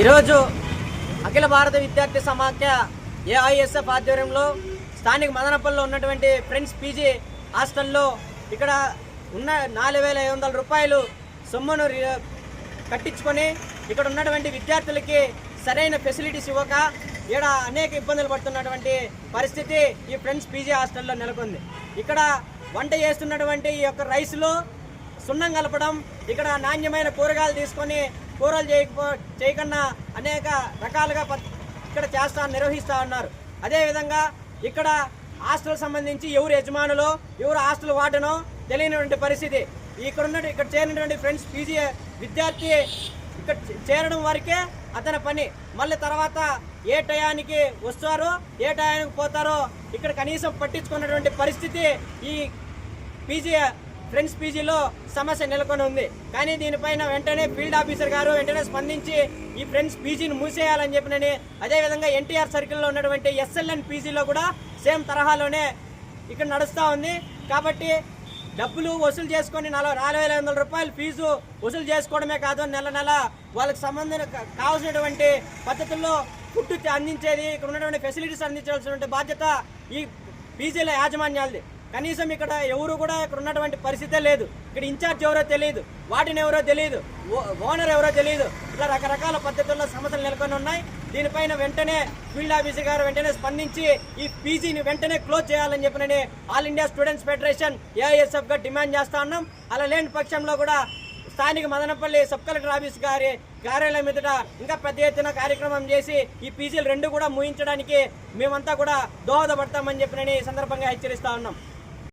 ఈరోజు అఖిల భారత విద్యార్థి సమాఖ్య ఏఐఎస్ఎఫ్ ఆధ్వర్యంలో స్థానిక మదనపల్లిలో ఉన్నటువంటి ఫ్రెండ్స్ పీజీ హాస్టల్లో ఇక్కడ ఉన్న నాలుగు వేల ఐదు వందల రూపాయలు సొమ్మును రి- కట్టించుకొని ఇక్కడ ఉన్నటువంటి విద్యార్థులకి సరైన ఫెసిలిటీస్ ఇవ్వక ఇక్కడ అనేక ఇబ్బందులు పడుతున్నటువంటి పరిస్థితి ఈ ఫ్రెండ్స్ పీజీ హాస్టల్లో నెలకొంది. ఇక్కడ వంట చేస్తున్నటువంటి ఈ యొక్క రైస్లో సున్నం కలపడం ఇక్కడ నాణ్యమైన కూరగాయలు తీసుకొని కూరలు చేయకపో చేయకుండా అనేక రకాలుగా ప- ఇక్కడ చేస్తా నిర్వహిస్తూ ఉన్నారు అదేవిధంగా ఇక్కడ హాస్టల్ సంబంధించి ఎవరు యజమానులు ఎవరు హాస్టల్ వాడనో తెలియనటువంటి పరిస్థితి. ఇక్కడ ఉన్న ఇక్కడ చేరినటువంటి ఫ్రెండ్స్ పీజీ విద్యార్థి ఇక్కడ చేరడం వరకే అతని పని. మళ్ళీ తర్వాత ఏ టయానికి వస్తారో ఏ టయానికి పోతారో ఇక్కడ కనీసం పట్టించుకున్నటువంటి పరిస్థితి ఈ పీజీ ఫ్రెండ్స్ పీజీలో సమస్య నెలకొని ఉంది. కానీ దీనిపైన వెంటనే ఫీల్డ్ ఆఫీసర్ గారు వెంటనే స్పందించి ఈ ఫ్రెండ్స్ పీజీని మూసేయాలని చెప్పినని అదేవిధంగా ఎన్టీఆర్ సర్కిల్లో ఉన్నటువంటి ఎస్ఎల్ఎన్ పీజీలో కూడా సేమ్ తరహాలోనే ఇక్కడ నడుస్తూ ఉంది. కాబట్టి డబ్బులు వసూలు చేసుకొని నలభై నాలుగు వేల ఐదు వందల రూపాయలు ఫీజు వసూలు చేసుకోవడమే కాదు నెల నెల వాళ్ళకి సంబంధం కావాల్సినటువంటి పద్ధతుల్లో ఫుడ్ అందించేది ఇక్కడ ఉన్నటువంటి ఫెసిలిటీస్ అందించాల్సినటువంటి బాధ్యత ఈ పీజీల యాజమాన్యాలది. కనీసం ఇక్కడ ఎవరు కూడా ఇక్కడ ఉన్నటువంటి పరిస్థితే లేదు. ఇక్కడ ఇన్ఛార్జ్ ఎవరో తెలియదు వాటిని ఎవరో తెలియదు ఓ- ఓనర్ ఎవరో తెలియదు ఇట్లా రకరకాల పద్ధతుల్లో సమస్యలు నెలకొని ఉన్నాయి. దీనిపైన వెంటనే ఫీల్డ్ ఆఫీసర్ గారు వెంటనే స్పందించి ఈ పీజీని వెంటనే క్లోజ్ చేయాలని చెప్పినని ఆల్ ఇండియా స్టూడెంట్స్ ఫెడరేషన్ ఏఐఎస్ఎఫ్గా డిమాండ్ చేస్తా ఉన్నాం. అలా లేని పక్షంలో కూడా స్థానిక మదనపల్లి సబ్ కలెక్టర్ ఆఫీస్ గారి కార్యాలయం ఎదుట ఇంకా పెద్ద ఎత్తున కార్యక్రమం చేసి ఈ పీజీలు రెండు కూడా ముగించడానికి మేమంతా కూడా దోహదపడతామని చెప్పినని సందర్భంగా హెచ్చరిస్తా ఉన్నాం.